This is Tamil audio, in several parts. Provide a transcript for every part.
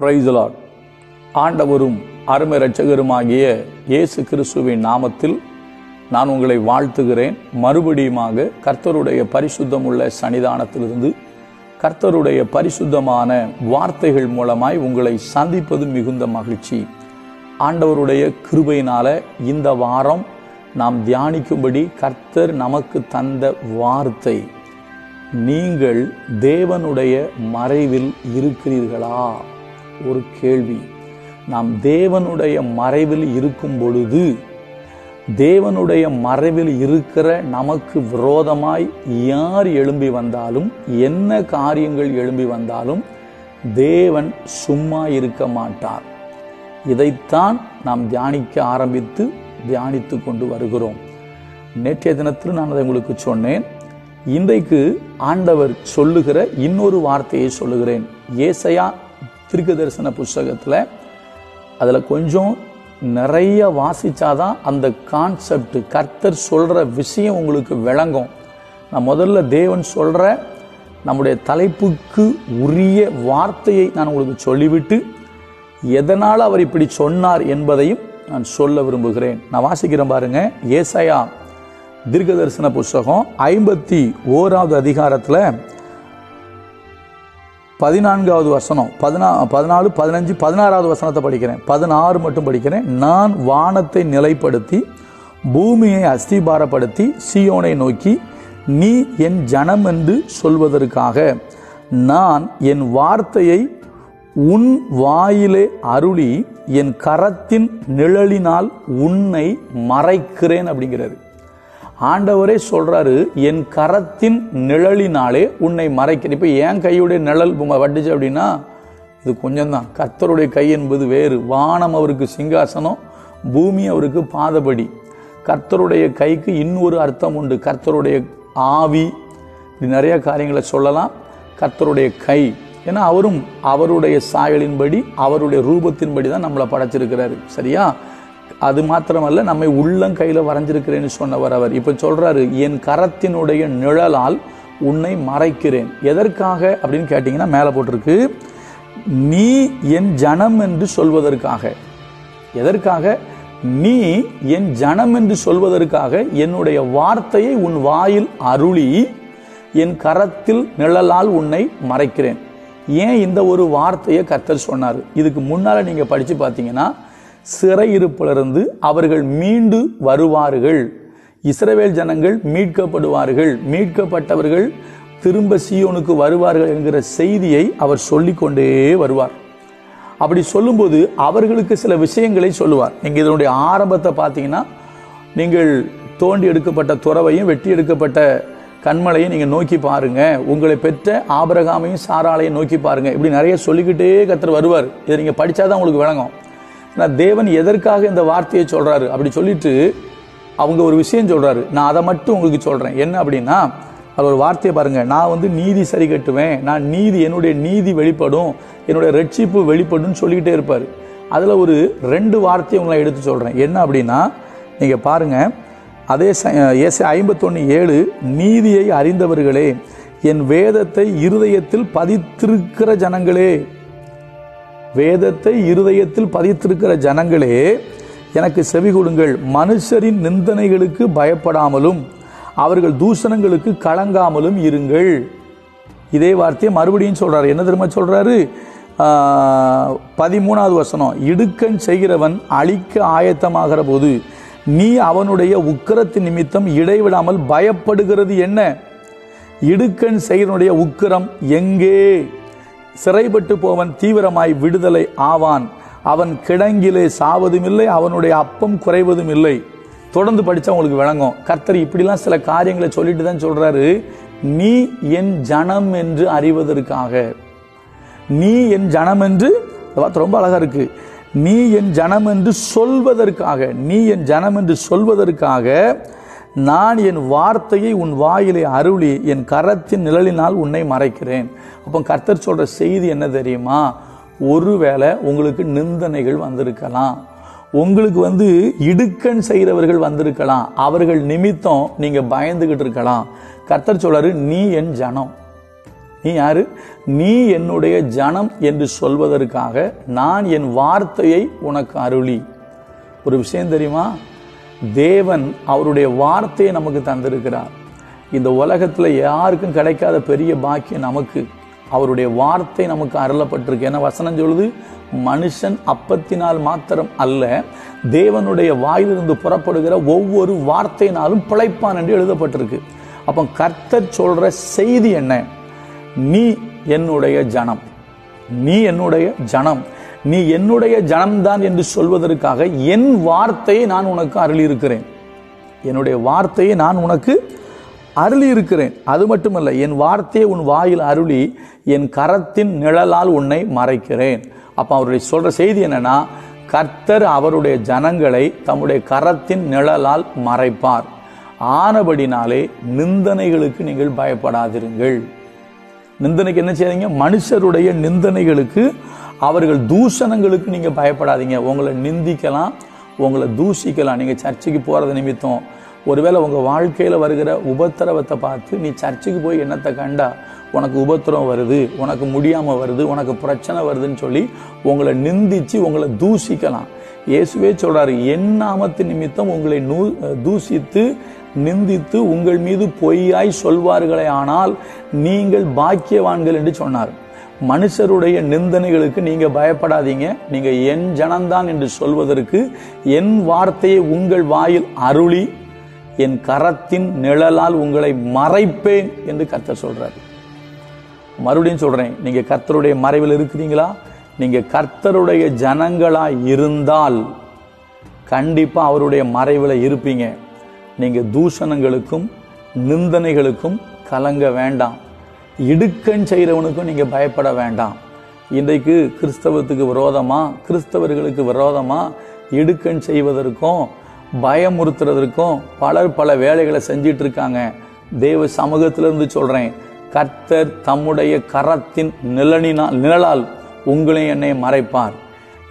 பிரைசலாட் ஆண்டவரும் அருமை ரட்சகருமாகிய இயேசு கிறிஸ்துவின் நாமத்தில் நான் உங்களை வாழ்த்துகிறேன். மறுபடியுமாக கர்த்தருடைய பரிசுத்தமுள்ள சன்னிதானத்திலிருந்து கர்த்தருடைய பரிசுத்தமான வார்த்தைகள் மூலமாய் உங்களை சந்திப்பது மிகுந்த மகிழ்ச்சி. ஆண்டவருடைய கிருபையினால இந்த வாரம் நாம் தியானிக்கும்படி கர்த்தர் நமக்கு தந்த வார்த்தை நீங்கள் தேவனுடைய மறைவில் இருக்கிறீர்களா? ஒரு கேள்வி. நாம் தேவனுடைய மறைவில் இருக்கும் பொழுது தேவனுடைய மறைவில் இருக்கிற நமக்கு விரோதமாய் யார் எழும்பி வந்தாலும் என்ன காரியங்கள் எழும்பி வந்தாலும் தேவன் சும்மா இருக்க மாட்டார். இதைத்தான் நாம் தியானிக்க ஆரம்பித்து தியானித்து கொண்டு வருகிறோம். நேற்றைய தினத்தில் நான் அதை உங்களுக்கு சொன்னேன். இன்றைக்கு ஆண்டவர் சொல்லுகிற இன்னொரு வார்த்தையை சொல்லுகிறேன். ஏசையா திருக்கு தரிசன புஸ்தகத்தில் அதில் கொஞ்சம் நிறைய வாசிச்சாதான் அந்த கான்செப்ட் கர்த்தர் சொல்கிற விஷயம் உங்களுக்கு விளங்கும். நான் முதல்ல தேவன் சொல்கிற நம்முடைய தலைப்புக்கு உரிய வார்த்தையை நான் உங்களுக்கு சொல்லிவிட்டு எதனால் அவர் இப்படி சொன்னார் என்பதையும் நான் சொல்ல விரும்புகிறேன். நான் வாசிக்கிறேன் பாருங்க. ஏசையா தீர்க்க தரிசன புஸ்தகம் ஐம்பத்தி ஓராவது அதிகாரத்தில் பதினான்காவது வசனம் பதினா பதினாலு பதினஞ்சு பதினாறாவது வசனத்தை படிக்கிறேன். பதினாறு மட்டும் படிக்கிறேன். நான் வானத்தை நிலைப்படுத்தி பூமியை அஸ்திபாரப்படுத்தி சியோனை நோக்கி நீ என் ஜனம் என்று சொல்வதற்காக நான் என் வார்த்தையை உன் வாயிலே அருளி என் கரத்தின் நிழலினால் உன்னை மறைக்கிறேன் அப்படிங்கிறது. ஆண்டவரே சொல்றாரு என் கரத்தின் நிழலினாலே உன்னை மறைக்கிறேன். இப்போ ஏன் கையுடைய நிழல் வட்டுச்சு அப்படின்னா இது கொஞ்சம் தான் கர்த்தருடைய கை என்பது வேறு. வானம் அவருக்கு சிங்காசனம் பூமி அவருக்கு பாதபடி. கர்த்தருடைய கைக்கு இன்னொரு அர்த்தம் உண்டு. கர்த்தருடைய ஆவி. இப்படி நிறைய காரியங்களை சொல்லலாம். கர்த்தருடைய கை. ஏன்னா அவரும் அவருடைய சாயலின்படி அவருடைய ரூபத்தின்படி தான் நம்மளை படைச்சிருக்கிறாரு. சரியா? அது மாத்திரமல்ல நம்மை உள்ளம் கையில் வரைஞ்சிருக்கிறேன்னு சொன்னவர் அவர். இப்போ சொல்றாரு என் கரத்தினுடைய நிழலால் உன்னை மறைக்கிறேன். எதற்காக அப்படின்னு கேட்டிங்கன்னா மேலே போட்டிருக்கு நீ என் ஜனம் என்று சொல்வதற்காக. எதற்காக? நீ என் ஜனம் என்று சொல்வதற்காக என்னுடைய வார்த்தையை உன் வாயில் அருளி என் கரத்தில் நிழலால் உன்னை மறைக்கிறேன். ஏன் இந்த ஒரு வார்த்தையை கர்த்தர் சொன்னார்? இதுக்கு முன்னால் நீங்கள் படித்து பார்த்தீங்கன்னா சிறையிருப்பிலிருந்து அவர்கள் மீண்டு வருவார்கள். இஸ்ரவேல் ஜனங்கள் மீட்கப்படுவார்கள். மீட்கப்பட்டவர்கள் திரும்ப சியோனுக்கு வருவார்கள் என்கிற செய்தியை அவர் சொல்லிக்கொண்டே வருவார். அப்படி சொல்லும்போது அவர்களுக்கு சில விஷயங்களை சொல்லுவார். நீங்கள் இதனுடைய ஆரம்பத்தை பார்த்தீங்கன்னா நீங்கள் தோண்டி எடுக்கப்பட்ட துறவையும் வெட்டி எடுக்கப்பட்ட கண்மலையும் நீங்கள் நோக்கி பாருங்க. உங்களை பெற்ற ஆபரகாமையும் சாராலையும் நோக்கி பாருங்க. இப்படி நிறைய சொல்லிக்கிட்டே கத்தர் வருவார். இதை நீங்கள் படித்தாதான் உங்களுக்கு விளங்கும். ஆனால் தேவன் எதற்காக இந்த வார்த்தையை சொல்கிறாரு அப்படி சொல்லிட்டு அவங்க ஒரு விஷயம் சொல்கிறாரு நான் அதை மட்டும் உங்களுக்கு சொல்கிறேன் என்ன அப்படின்னா அது ஒரு வார்த்தையை பாருங்கள் நான் வந்து நீதி சரி கட்டுவேன். நான் நீதி என்னுடைய நீதி வெளிப்படும். என்னுடைய ரட்சிப்பு வெளிப்படும் சொல்லிக்கிட்டே இருப்பார். அதில் ஒரு ரெண்டு வார்த்தையை உங்களை எடுத்து சொல்கிறேன் என்ன அப்படின்னா நீங்கள் பாருங்க. அதே ஏசை ஐம்பத்தொன்று ஏழு நீதியை அறிந்தவர்களே என் வேதத்தை இருதயத்தில் பதித்திருக்கிற ஜனங்களே வேதத்தை இருதயத்தில் பதித்திருக்கிற ஜனங்களே எனக்கு செவி கொடுங்கள். மனுஷரின் நிந்தனைகளுக்கு பயப்படாமலும் அவர்கள் தூஷணங்களுக்கு கலங்காமலும் இருங்கள். இதே வார்த்தையை மறுபடியும் சொல்கிறார் என்ன தெரியுமா சொல்கிறாரு பதிமூணாவது வசனம். இடுக்கன் செய்கிறவன் அழிக்க ஆயத்தமாகிற போது நீ அவனுடைய உக்கிரத்தின் நிமித்தம் இடைவிடாமல் பயப்படுகிறது என்ன? இடுக்கன் செய்கிறனுடைய உக்கிரம் எங்கே? சிறைப்பட்டு போவன் தீவிரமாய் விடுதலை ஆவான். அவன் கிடங்கிலே சாவதும் இல்லை அவனுடைய அப்பம் குறைவதும் இல்லை தொடர்ந்து படித்தா உங்களுக்கு விளங்கும். கர்த்தர் இப்படிலாம் சில காரியங்களை சொல்லிட்டு தான் சொல்கிறாரு நீ என் ஜனம் என்று அறிவதற்காக. நீ என் ஜனம் என்று ரொம்ப அழகாக இருக்கு. நீ என் ஜனம் என்று சொல்வதற்காக நீ என் ஜனம் என்று சொல்வதற்காக நான் என் வார்த்தையை உன் வாயிலை அருளி என் கரத்தின் நிழலினால் உன்னை மறைக்கிறேன். அப்போ கர்த்தர் சொல்கிற செய்தி என்ன தெரியுமா? ஒருவேளை உங்களுக்கு நிந்தனைகள் வந்திருக்கலாம். உங்களுக்கு வந்து இடுக்கண் செய்கிறவர்கள் வந்திருக்கலாம். அவர்கள் நிமித்தம் நீங்கள் பயந்துக்கிட்டு இருக்கலாம். கர்த்தர் சொல்றாரு நீ என் ஜனம். நீ யாரு? நீ என்னுடைய ஜனம் என்று சொல்வதற்காக நான் என் வார்த்தையை உனக்கு அருளி. ஒரு விஷயம் தெரியுமா? தேவன் அவருடைய வார்த்தையை நமக்கு தந்திருக்கிறார். இந்த உலகத்தில் யாருக்கும் கிடைக்காத பெரிய பாக்கியம் நமக்கு. அவருடைய வார்த்தை நமக்கு அருளப்பட்டிருக்கு. ஏன்னா வசனம் சொல்லுது? மனுஷன் அப்பத்தினால் மாத்திரம் அல்ல தேவனுடைய வாயிலிருந்து புறப்படுகிற ஒவ்வொரு வார்த்தையினாலும் பிழைப்பான் என்று எழுதப்பட்டிருக்கு. அப்போ கர்த்தர் சொல்கிற செய்தி என்ன? நீ என்னுடைய ஜனம். நீ என்னுடைய ஜனம். நீ என்னுடைய ஜனம்தான் என்று சொல்வதற்காக என் வார்த்தையை நான் உனக்கு அருளி இருக்கிறேன் என்னுடைய வார்த்தையை நான் உனக்கு அருளி இருக்கிறேன் அது மட்டுமல்ல என் வார்த்தையை உன் வாயில் அருளி என் கரத்தின் நிழலால் உன்னை மறைக்கிறேன். அப்போ அவருடைய சொல்கிற செய்தி என்னென்னா கர்த்தர் அவருடைய ஜனங்களை தம்முடைய கரத்தின் நிழலால் மறைப்பார். ஆனபடினாலே நிந்தனைகளுக்கு நீங்கள் பயப்படாதிருங்கள். நிந்தனைக்கு என்ன செய்றீங்க மனுஷருடைய நிந்தனைகளுக்கு அவர்கள் தூஷணங்களுக்கு நீங்கள் பயப்படாதீங்க. உங்களை நிந்திக்கலாம் உங்களை தூஷிக்கலாம். நீங்கள் சர்ச்சுக்கு போறது நிமித்தம். ஒருவேளை உங்கள் வாழ்க்கையில் வருகிற உபத்திரவத்தை பார்த்து நீ சர்ச்சுக்கு போய் என்னத்தை கண்டா? உனக்கு உபத்திரம் வருது உனக்கு முடியாமல் வருது உனக்கு பிரச்சனை வருதுன்னு சொல்லி உங்களை நிந்திச்சு உங்களை தூஷிக்கலாம். இயேசுவே சொல்கிறாரு என் நாமத்து நிமித்தம் உங்களை நூ தூஷித்து நிந்தித்து உங்கள் மீது பொய்யாய் சொல்வார்களே ஆனால் நீங்கள் பாக்கியவான்கள் என்று சொன்னார். மனுஷருடைய நிந்தனைகளுக்கு நீங்க பயப்படாதீங்க. நீங்க என் ஜனந்தான் என்று சொல்வதற்கு என் வார்த்தையை உங்கள் வாயில் அருளி என் கரத்தின் நிழலால் உங்களை மறைப்பேன் என்று கர்த்தர் சொல்றாரு. மறுபடியும் சொல்றேன் நீங்க கர்த்தருடைய மறைவில் இருக்கிறீங்களா? நீங்க கர்த்தருடைய ஜனங்களா இருந்தால் கண்டிப்பா அவருடைய மறைவில் இருப்பீங்க. நீங்க தூஷணங்களுக்கும் நிந்தனைகளுக்கும் கலங்க வேண்டாம். இடுக்கண் செய்கிறவனுக்கும் நீங்கள் பயப்பட வேண்டாம். இன்றைக்கு கிறிஸ்தவத்துக்கு விரோதமாக கிறிஸ்தவர்களுக்கு விரோதமாக இடுக்கண் செய்வதற்கும் பயமுறுத்துறதற்கும் பலர் பல வேலைகளை செஞ்சிட்டு இருக்காங்க தெய்வ சமூகத்திலிருந்து சொல்கிறேன் கர்த்தர் தம்முடைய கரத்தின் நிழலினால் நிழலால் உங்களையும் என்னை மறைப்பார்.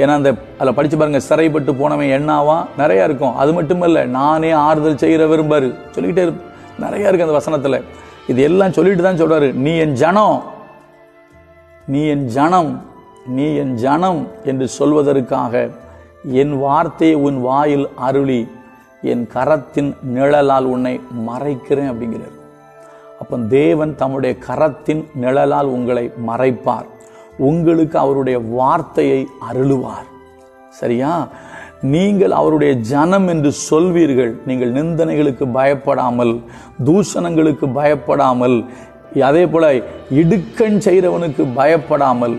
ஏன்னா அந்த அதில் படித்து பாருங்கள் சிறைப்பட்டு போனவன் என்னாவா? நிறையா இருக்கும். அது மட்டும் இல்லை நானே ஆறுதல் செய்கிற விரும்பாரு. சொல்லிக்கிட்டே இருப்ப நிறையா இருக்குது அந்த வசனத்தில். இது எல்லாம் சொல்லிட்டு தான் சொல்றாரு. நீ என் ஜனம். நீ என் ஜனம். நீ என் ஜனம் என்று சொல்வதற்காக என் வார்த்தையை உன் வாயில் அருளி என் கரத்தின் நிழலால் உன்னை மறைக்கிறேன் அப்படிங்கிறார். அப்போ தேவன் தம்முடைய கரத்தின் நிழலால் உங்களை மறைப்பார். உங்களுக்கு அவருடைய வார்த்தையை அருளுவார். சரியா? நீங்கள் அவருடைய ஜனம் என்று சொல்வீர்கள். நீங்கள் நிந்தனைகளுக்கு பயப்படாமல் தூஷணங்களுக்கு பயப்படாமல் அதே போல இடுக்கண் செய்கிறவனுக்கு பயப்படாமல்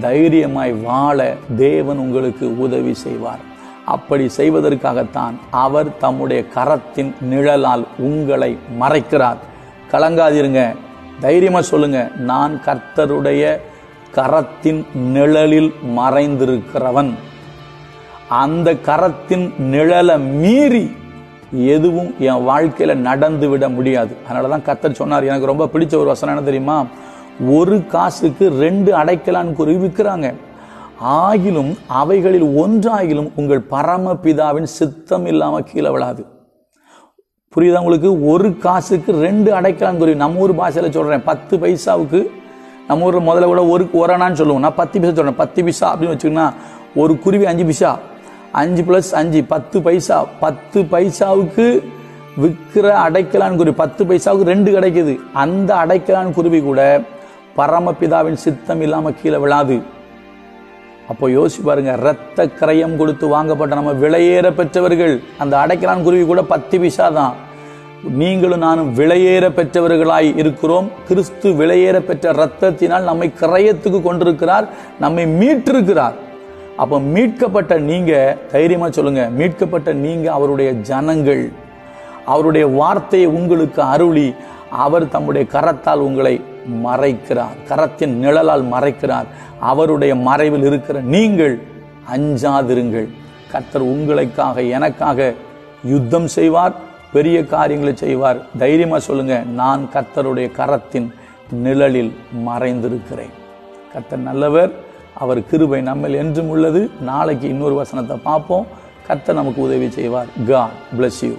தைரியமாய் வாழ தேவன் உங்களுக்கு உதவி செய்வார். அப்படி செய்வதற்காகத்தான் அவர் தம்முடைய கரத்தின் நிழலால் உங்களை மறைக்கிறார். கலங்காதிருங்க. தைரியமாக சொல்லுங்க. நான் கர்த்தருடைய கரத்தின் நிழலில் மறைந்திருக்கிறவன். அந்த கரத்தின் நிழலை மீறி எதுவும் என் வாழ்க்கையில நடந்து விட முடியாது. அதனாலதான் கத்தர் சொன்னார் எனக்கு ரொம்ப பிடிச்ச ஒரு வசனம் என்ன தெரியுமா? ஒரு காசுக்கு ரெண்டு அடைக்கலான் குருவி விற்கிறாங்க. ஆகிலும் அவைகளில் ஒன்றாகிலும் உங்கள் பரமபிதாவின் சித்தம் இல்லாம கீழே விழாது. புரியுதா உங்களுக்கு? ஒரு காசுக்கு ரெண்டு அடைக்கலான்னு குருவி நம்ம ஊர் பாஷையில சொல்றேன் பத்து பைசாவுக்கு நம்ம ஊர் முதல்ல கூட ஒரு ஒரணான்னு சொல்லுவோம். நான் பத்து பைசா சொல்றேன் பத்து பைசா அப்படின்னு வச்சுக்கோங்கன்னா ஒரு குருவி அஞ்சு பைசா. அஞ்சு பிளஸ் அஞ்சு பத்து பைசா. பத்து பைசாவுக்கு விற்கிற அடைக்கலான் குருவி பத்து பைசாவுக்கு ரெண்டு கிடைக்குது. அந்த அடைக்கலான் குருவி கூட பரமபிதாவின் சித்தம் இல்லாமல் கீழே விழாது. அப்போ யோசிச்சு பாருங்க ரத்த கரையம் கொடுத்து வாங்கப்பட்ட நம்ம விலையேற பெற்றவர்கள் அந்த அடைக்கலான் குருவி கூட பத்து பைசா தான். நீங்களும் நானும் விலையேற பெற்றவர்களாய் இருக்கிறோம். கிறிஸ்து விலையேற பெற்ற ரத்தத்தினால் நம்மை கிரயத்துக்கு கொண்டிருக்கிறார் நம்மை மீட்டிருக்கிறார். அப்போ மீட்கப்பட்ட நீங்க தைரியமா சொல்லுங்க மீட்கப்பட்ட நீங்க அவருடைய ஜனங்கள். அவருடைய வார்த்தையை உங்களுக்கு அருளி அவர் தம்முடைய கரத்தால் உங்களை மறைக்கிறார். கரத்தின் நிழலால் மறைக்கிறார். அவருடைய மறைவில் இருக்கிற நீங்கள் அஞ்சாதிருங்கள். கர்த்தர் உங்களுக்காக எனக்காக யுத்தம் செய்வார் பெரிய காரியங்களை செய்வார். தைரியமா சொல்லுங்க நான் கர்த்தருடைய கரத்தின் நிழலில் மறைந்திருக்கிறேன். கர்த்தர் நல்லவர் அவர் கிருபை நம்மில் என்றும் உள்ளது. நாளைக்கு இன்னொரு வசனத்தை பார்ப்போம். கத்த நமக்கு உதவி செய்வார். God bless you